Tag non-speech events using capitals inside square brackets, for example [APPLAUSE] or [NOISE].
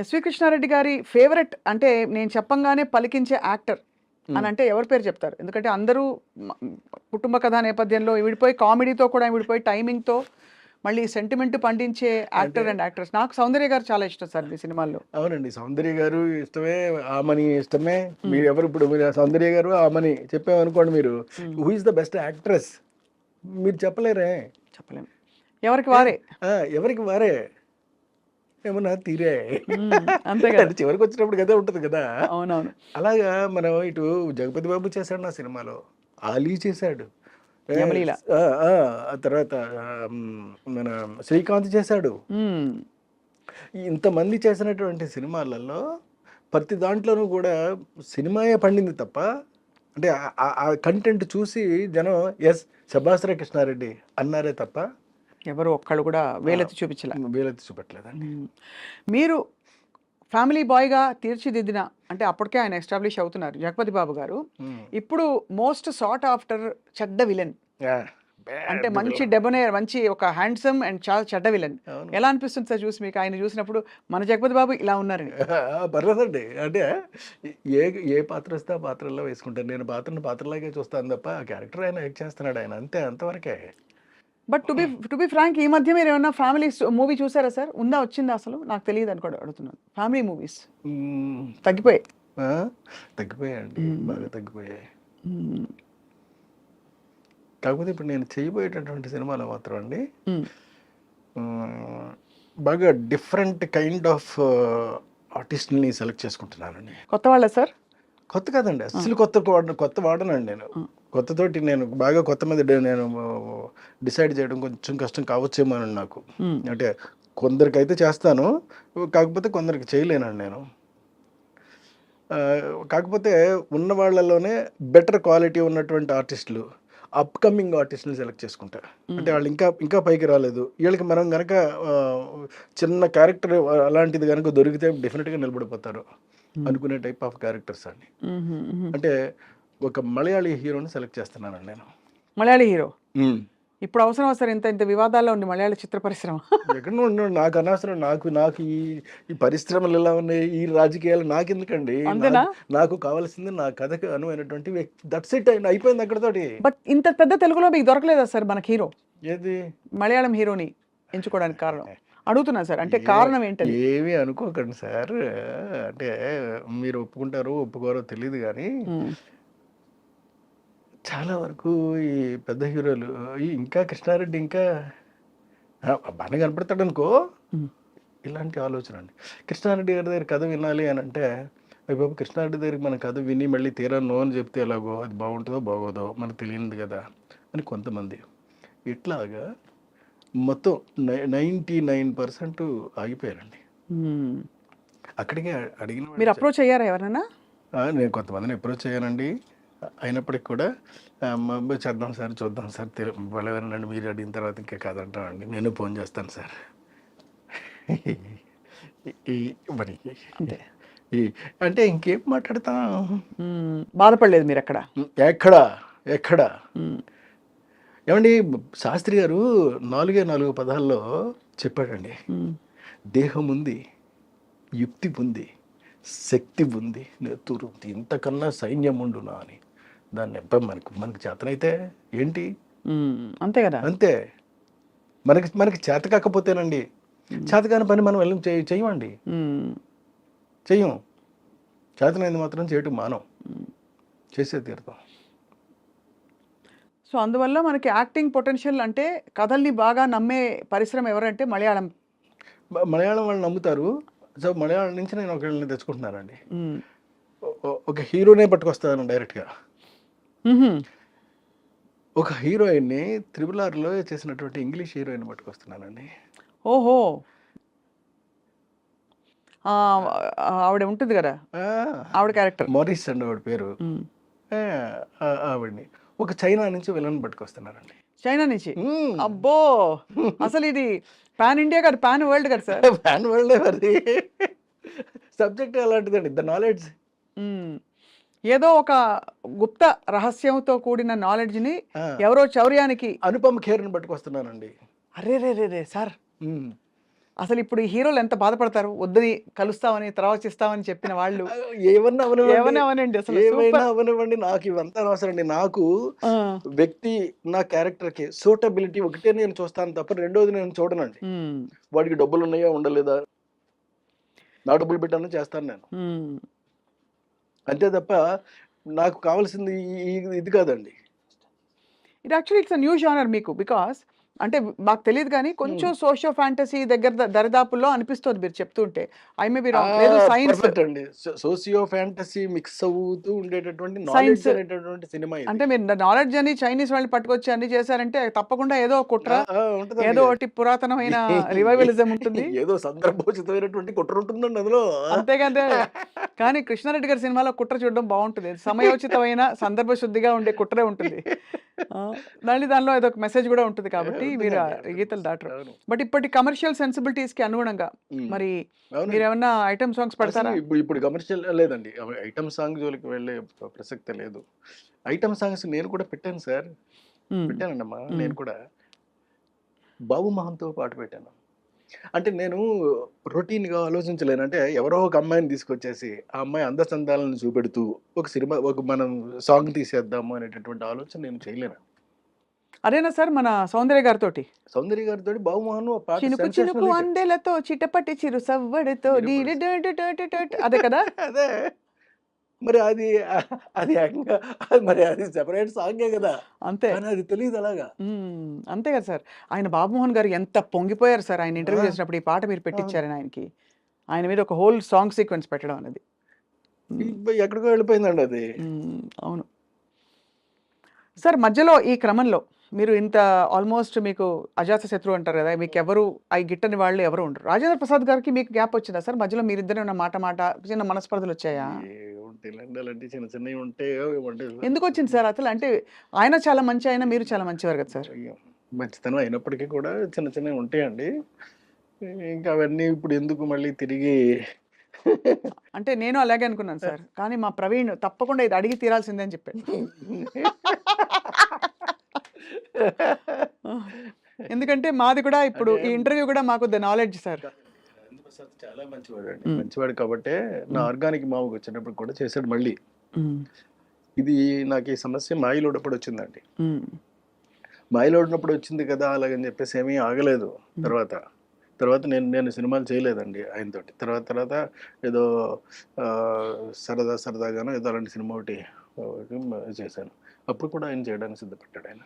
SV Krishna Reddy గారి favourite అంటే నేను చెప్పంగానే పలికించే యాక్టర్ అని అంటే ఎవరి పేరు చెప్తారు? ఎందుకంటే అందరూ కుటుంబ కథా నేపథ్యంలో విడిపోయి కామెడీతో కూడా విడిపోయి టైమింగ్తో మళ్ళీ సెంటిమెంట్ పండించే యాక్టర్ అండ్ యాక్ట్రెస్. నాకు సౌందర్య గారు చాలా ఇష్టం సార్ మీ సినిమాల్లో. అవునండి. సౌందర్య గారు ఇష్టమే ఆమని ఇష్టమే. మీరు ఎవరు ఇప్పుడు మీరు సౌందర్య గారు ఆమని చెప్పామనుకోండి మీరు who is the best actress మీరు చెప్పలేరే. చెప్పలేము ఎవరికి వారే? ఎవరికి వారే? ఏమన్నా తీరే. అంతే కదా. చివరికి వచ్చినప్పుడు కదా ఉంటుంది కదా. అవునవును. అలాగా మనం ఇటు జగపతి బాబు చేశాడు నా సినిమాలో. ఆలీ చేశాడు. తర్వాత మన శ్రీకాంత్ చేశాడు. ఇంతమంది చేసినటువంటి సినిమాలలో ప్రతి దాంట్లోనూ కూడా సినిమాయే పండింది తప్ప అంటే ఆ కంటెంట్ చూసి జనం ఎస్ శభాస్ర కృష్ణారెడ్డి అన్నారే తప్ప ఎవరు ఒక్కళ్ళు కూడా వేలెత్తి చూపించలే వీలెత్తి చూపెట్టలేదండి మ్మ్. మీరు ఫ్యామిలీ బాయ్గా తీర్చిదిద్దిన అంటే అప్పటికే ఆయన ఎస్టాబ్లిష్ అవుతున్నారు జగపతి బాబు గారు. ఇప్పుడు మోస్ట్ సార్ట్ ఆఫ్టర్ చెడ్డ విలన్. అంటే మంచి. డెబనేర్ మంచి ఒక హ్యాండ్సమ్ అండ్ చాలా చెడ్డ విలన్. ఎలా అనిపిస్తుంది సార్ చూసి మీకు ఆయన చూసినప్పుడు మన జగపతి బాబు ఇలా ఉన్నారని ఆ, పర్లేదండి అంటే ఏ ఏ పాత్ర వస్తే ఆ పాత్రలో వేసుకుంటాను నేను పాత్రను పాత్రలాగే చూస్తాను తప్ప ఆ క్యారెక్టర్ ఆయన యాక్ట్ చేస్తున్నాడు ఆయన అంతే అంతవరకే but to be to be frank ఈ మధ్య మీరు ఏమన్నా ఫ్యామిలీ మూవీ చూసారా సార్ ఉందా వచ్చిందా అసలు? నాకు తెలియదు అని కూడా అడుగుతున్నాను ఫ్యామిలీ మూవీస్. తగ్గిపోయాయి. తగ్గిపోయాయండి. బాగా తగ్గిపోయాయి. కాకపోతే ఇప్పుడు నేను చేయబోయేటటువంటి సినిమాలో మాత్రం అండి బాగా డిఫరెంట్ కైండ్ ఆఫ్ ఆర్టిస్ట్ని సెలెక్ట్ చేసుకుంటున్నానండి. కొత్త వాళ్ళ సార్ కొత్త కాదండి అసలు కొత్త కొత్త వాడనండి నేను. కొత్తతోటి నేను బాగా కొత్త మీద నేను డిసైడ్ చేయడం కొంచెం కష్టం కావచ్చేమో అని నాకు. అంటే కొందరికైతే చేస్తాను కాకపోతే కొందరికి చేయలేనండి నేను. కాకపోతే ఉన్న వాళ్ళలోనే బెటర్ క్వాలిటీ ఉన్నటువంటి ఆర్టిస్టులు అప్కమింగ్ ఆర్టిస్టులు సెలెక్ట్ చేసుకుంటా. అంటే వాళ్ళు ఇంకా ఇంకా పైకి రాలేదు. వీళ్ళకి మనం కనుక చిన్న క్యారెక్టర్ అలాంటిది కనుక దొరికితే డెఫినెట్గా నిలబడిపోతారు అనుకునే టైప్ ఆఫ్ క్యారెక్టర్స్ అండి. అంటే ఒక మలయాళీ హీరోని సెలెక్ట్ చేస్తున్నానండి నేను. మలయాళీ హీరో? ఇప్పుడు అవసరం సార్ ఇంత ఇంత వివాదాల్లో ఉంది మలయాళ చిత్ర పరిశ్రమ. ఎక్కడ నుండి నాకు అనవసరం నాకు నాకు ఈ ఈ పరిశ్రమలు ఎలా ఉన్నాయి ఈ రాజకీయాలు నాకు ఎందుకండి? నాకు- కావాల్సింది నా కథకు అనువైనటువంటి వ్యక్తి. దట్స్ ఇట్ అయింది అయిపోయింది అక్కడతోటి. బట్ ఇంత పెద్ద తెలుగులో మీకు దొరకలేదా సార్ మనకి హీరో? ఏది? మలయాళం హీరోని ఎంచుకోవడానికి కారణం. అడుగుతున్నా సార్ అంటే కారణం ఏంటది? ఏమీ అనుకోకండి సార్. అంటే మీరు ఒప్పుకుంటారో ఒప్పుకోరో తెలియదు కానీ. చాలా వరకు ఈ పెద్ద హీరోలు ఇంకా కృష్ణారెడ్డి ఇంకా బాగానే కనపడతాడు అనుకో. ఇలాంటి ఆలోచన అండి. కృష్ణారెడ్డి గారి దగ్గర కథ వినాలి అని అంటే బాబు కృష్ణారెడ్డి దగ్గరికి మన కథ విని మళ్ళీ తీరా నో అని చెప్తే ఎలాగో అది బాగుంటుందో బాగోదో మనకు తెలియదు కదా అని కొంతమంది. ఇట్లాగా మొత్తం నైంటీ నైన్ పర్సెంట్ ఆగిపోయారండి. అక్కడికే అడిగిన మీరు అప్రోచ్ అయ్యారా ఎవరైనా? నేను కొంతమందిని అప్రోచ్ అయ్యానండి. అయినప్పటికీ కూడా చేద్దాం సార్ చూద్దాం సార్ బలవేనండి మీరు అడిగిన తర్వాత ఇంకా కాదంటామండి నేను ఫోన్ చేస్తాను సార్. ఈ మరి అంటే ఇంకేం మాట్లాడతాం. బాధపడలేదు మీరు అక్కడ ఎక్కడ? ఎక్కడ. ఏమండి శాస్త్రి గారు నాలుగే నాలుగు పదాల్లో చెప్పాడండి. దేహం ఉంది యుక్తి ఉంది శక్తి ఉంది నెత్తురు ఇంతకన్నా సైన్యం ఉండునా అని. దాన్ని ఎప్ప మనకు మనకి చేతనైతే ఏంటి. అంతే కదా? అంతే. మనకి మనకి చేత కాకపోతేనండి. చేతకాని పని మనం వెళ్ళి చేయ చెయ్యమండి. మ్మ్. చెయ్యం. చేతనైంది మాత్రం చేయటం మానం. చేసే తీరుతాం సో అందువల్ల మనకి యాక్టింగ్ పొటెన్షియల్ అంటే కథల్ని బాగా నమ్మే పరిశ్రమ ఎవరంటే మలయాళం. మలయాళం వాళ్ళు నమ్ముతారు. సో మలయాళం నుంచి నేను ఒకళ్ళని తెచ్చుకుంటున్నానండి. ఒక హీరోనే పట్టుకొస్తాను డైరెక్ట్గా. ఒక హీరోయిన్ని త్రిబుల్ ఆర్లో చేసినటువంటి ఇంగ్లీష్ హీరోయిన్ పట్టుకొస్తున్నానండి. ఓహో. ఆవిడ ఉంటుంది కదా? ఆవిడ క్యారెక్టర్. మారిస్ అండి ఆవిడ పేరు. ఆవిడ్ని. ఒక చైనా నుంచి విలన్ పట్టుకొస్తున్నారండి. చైనా నుంచి. అబ్బో! అసలు ఇది పాన్ ఇండియా కాదు పాన్ వరల్డ్ కదా సార్. [LAUGHS] ఫ్యాన్ వరల్డ్ మరి. సబ్జెక్ట్ అలాంటిదండి ద నాలెడ్జ్. ఏదో ఒక గుప్త రహస్యంతో కూడిన నాలెడ్జ్ని ఎవరో చౌర్యానికి అనుపమ ఖేర్ని పట్టుకొస్తున్నానండి. అరే రే రే రే సార్. అసలు ఇప్పుడు ఈ హీరోలు ఎంత బాధపడతారు? వద్దని కలుస్తామని తర్వాత ఇస్తామని చెప్పిన వాళ్ళు. ఏమన్నా అవనండి అసలు ఏమైనా. అవనివ్వండి నాకు ఇవంతా అనవసరం అండి నాకు వ్యక్తి నా క్యారెక్టర్కి సూటబిలిటీ ఒకటే నేను చూస్తాను తప్ప రెండోది నేను చూడనండి. వాడికి డబ్బులు ఉన్నాయా ఉండలేదా? నా డబ్బులు పెట్టాను చేస్తాను నేను. అంతే తప్ప నాకు కావాల్సింది ఇది కాదండి. ఇది యాక్చువల్లీ ఇట్స్ న్యూ జానర్ మీకు బికాస్ అంటే మాకు తెలియదు కానీ కొంచెం సోషియో ఫ్యాంటసీ దగ్గర దరిదాపుల్లో అనిపిస్తుంది మీరు చెప్తుంటే. ఐ మే బి సైన్స్ అండి. సోసియో ఫ్యాంటసీ మిక్స్ అవుతూ ఉండేటటువంటి. నాలెడ్జ్ అనేటటువంటి సినిమా అంటే మీరు నాలెడ్జ్ అని చైనీస్ వాళ్ళు పట్టుకొచ్చి అన్ని చేశారంటే తప్పకుండా ఏదో కుట్ర. ఏదో ఒకటి పురాతనమైన [LAUGHS] రివైవలిజం ఉంటుంది. ఏదో సందర్భోచితమైనటువంటి కుట్ర ఉంటుందండి అందులో. అంతేకాదే [LAUGHS] కానీ కృష్ణారెడ్డి గారి సినిమాలో కుట్ర చూడడం బాగుంటుంది సమయోచితమైన [LAUGHS] సందర్భ శుద్ధిగా ఉండే కుట్రే ఉంటుంది మళ్ళీ దానిలో ఏదో ఒక మెసేజ్ కూడా ఉంటుంది కాబట్టి మీరు. గీతలు దాటరు. బట్ ఇప్పటి కమర్షియల్ సెన్సిబిలిటీస్కి అనుగుణంగా. మరి. మీరు ఏమన్నా ఐటమ్ సాంగ్స్ పెడతారా ఇప్పుడు ఇప్పుడు కమర్షియల్ లేదండి ఐటమ్ సాంగ్ జోలికి వెళ్ళే ప్ర- ప్రసక్తే లేదు ఐటమ్ సాంగ్స్ నేను కూడా పెట్టాను సార్ పెట్టానండమ్మా మ్మ్. నేను కూడా బాబు మహంతో పాటు పెట్టాను అంటే నేను రొటీన్గా ఆలోచించలేను. అంటే ఎవరో ఒక అమ్మాయిని తీసుకొచ్చేసి ఆ అమ్మాయి అందచందాలను చూపెడుతూ ఒక సినిమా ఒక మనం సాంగ్ తీసేద్దాము అనేటటువంటి ఆలోచన నేను చేయలేను. అదేనా సార్ మన సౌందర్య గారితోటి? సౌందర్య గారితో బాబు మోహన్ ఆ పాట చినుకు చినుకు sensational hit. అందెలతో చిటపటి చిరు సవ్వడితో. అదే కదా? [LAUGHS] అదే. మరి అది అది ఏకంగా మరి అది సెపరేట్ సాంగే కదా. అంతే. అది తెలియదు అలాగా. అంతే కదా సార్. ఆయన బాబుమోహన్ గారు ఎంత పొంగిపోయారు సార్ ఆయన ఇంటర్వ్యూ. చేసినప్పుడు ఈ పాట మీరు పెట్టించారని ఆయనకి. ఆయన మీద ఒక హోల్ సాంగ్ సీక్వెన్స్ పెట్టడం అనేది. ఎక్కడికో వెళ్ళిపోయిందండి అది. అవును. సార్ మధ్యలో ఈ క్రమంలో మీరు ఇంత ఆల్మోస్ట్ మీకు అజాత శత్రువు అంటారు కదా మీకు ఎవరు ఆ గిట్టని వాళ్ళు ఎవరు ఉండరు. రాజేంద్ర ప్రసాద్ గారికి మీకు గ్యాప్ వచ్చిందా సార్? మధ్యలో మీరిద్దరు ఉన్న మాట మాట చిన్న మనస్పర్ధలు వచ్చాయా? అలాంటి చిన్న చిన్నవి ఉంటే ఎందుకు వచ్చింది సార్ అసలు? అంటే ఆయన చాలా మంచి ఆయన మీరు చాలా మంచివారు కదా సార్? మంచితనం అయినప్పటికీ కూడా చిన్న చిన్నవి ఉంటాయండి. ఇంకా అవన్నీ ఇప్పుడు ఎందుకు మళ్ళీ తిరిగి అంటే నేను అలాగే అనుకున్నాను సార్. కానీ మా ప్రవీణ్ తప్పకుండా ఇది అడిగి తీరాల్సిందే అని చెప్పాడు. [LAUGHS] ఎందుకంటే మాది కూడా ఇప్పుడు ఈ ఇంటర్వ్యూ కూడా మాకు ద నాలెడ్జ్ సార్. ప్రసాద్ చాలా మంచివాడు అండి మంచివాడు కాబట్టే నా ఆర్గానిక్ మామకు వచ్చినప్పుడు కూడా చేశాడు మళ్ళీ. ఇది నాకు ఈ సమస్య మాయిలోడప్పుడు వచ్చిందండి. మాయలో ఉన్నప్పుడు వచ్చింది కదా అలాగని చెప్పేసి ఏమీ ఆగలేదు. తర్వాత తర్వాత నేను నేను సినిమాలు చేయలేదండి ఆయనతోటి. తర్వాత తర్వాత ఏదో సరదా సరదాగానో ఏదో అలాంటి సినిమా ఒకటి ఒకటి చేశాను. అప్పుడు కూడా ఆయన చేయడానికి సిద్ధపడ్డాడు ఆయన.